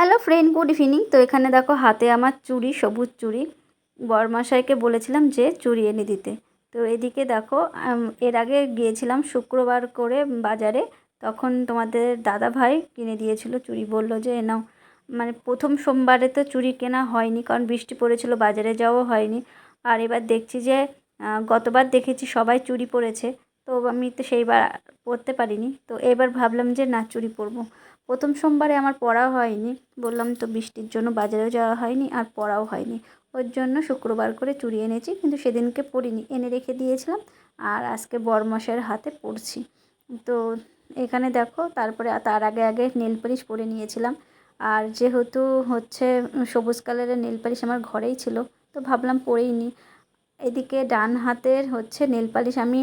Hello friend good evening তো এখানে দেখো হাতে আমার চুড়ি, সবুজ চুড়ি। বরমাশাইকে বলেছিলাম যে চুড়ি এনে দিতে। তো এদিকে দেখো এর আগে গিয়েছিলাম শুক্রবার করে বাজারে। তখন তোমাদের দাদা ভাই কিনে দিয়েছিল চুড়ি। বলল যে নাও। মানে প্রথম সোমবারে তো চুড়ি কেনা হয়নি, কারণ বৃষ্টি পড়েছিল, বাজারে যাওয়া হয়নি। আর এবার দেখছি যে গতবার দেখেছি সবাই চুড়ি পরেছে। তো আমি তো সেইবার পরতে পারিনি। তো এবার ভাবলাম যে, না, চুড়ি পরবো। প্রথম সোমবারে আমার পড়াও হয়নি। বললাম তো বৃষ্টির জন্য বাজারেও যাওয়া হয়নি আর পড়াও হয়নি। ওর জন্য শুক্রবার করে চুরি এনেছি কিন্তু সেদিনকে পরিনি এনে রেখে দিয়েছিলাম আর আজকে বরমশের হাতে পড়ছি। তো এখানে দেখো, তারপরে তার আগে আগে নেল পালিশ পরে নিয়েছিলাম। আর যেহেতু হচ্ছে সবুজ কালারের নেল পালিশ আমার ঘরেই ছিল, তো ভাবলাম পরেই নি। এদিকে ডান হাতের হচ্ছে নেল পালিশ আমি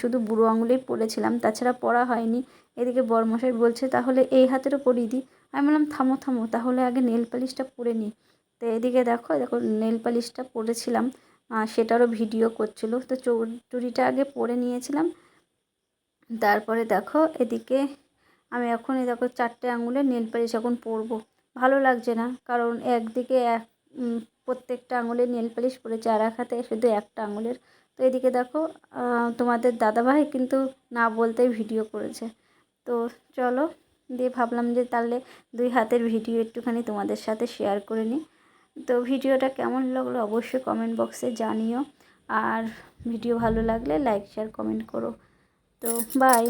শুধু বুড়ো আঙুলেই পরেছিলাম তাছাড়া পরা হয়নি। এদিকে বরমশাই বলছে, তাহলে এই হাতেরও পরিয়ে দিই আমি বললাম, থামো থামো, তাহলে আগে নেল পালিশটা পরে নিই তো এদিকে দেখো দেখো, নেল পালিশটা পরেছিলাম সেটারও ভিডিও করছিল। তো চুরিটা আগে পরে নিয়েছিলাম। তারপরে দেখো, এদিকে আমি এখন দেখো, চারটে আঙুলে নেল পালিশ এখন পরবো। ভালো লাগছে না, কারণ একদিকে এক প্রত্যেকটা আঙুলে নেল পালিশ পরেছে আর এক হাতে শুধু একটা আঙুলের। তো এদিকে দেখো তোমাদের দাদাভাই কিন্তু না বলতেই ভিডিও করেছে। তো চলো, দিয়ে ভাবলাম যে তাহলে দুই হাতের ভিডিও একটুখানি তোমাদের সাথে শেয়ার করে নিই। তো ভিডিওটা কেমন লাগল অবশ্যই কমেন্ট বক্সে জানিও। আর ভিডিও ভালো লাগলে লাইক শেয়ার কমেন্ট করো। তো বাই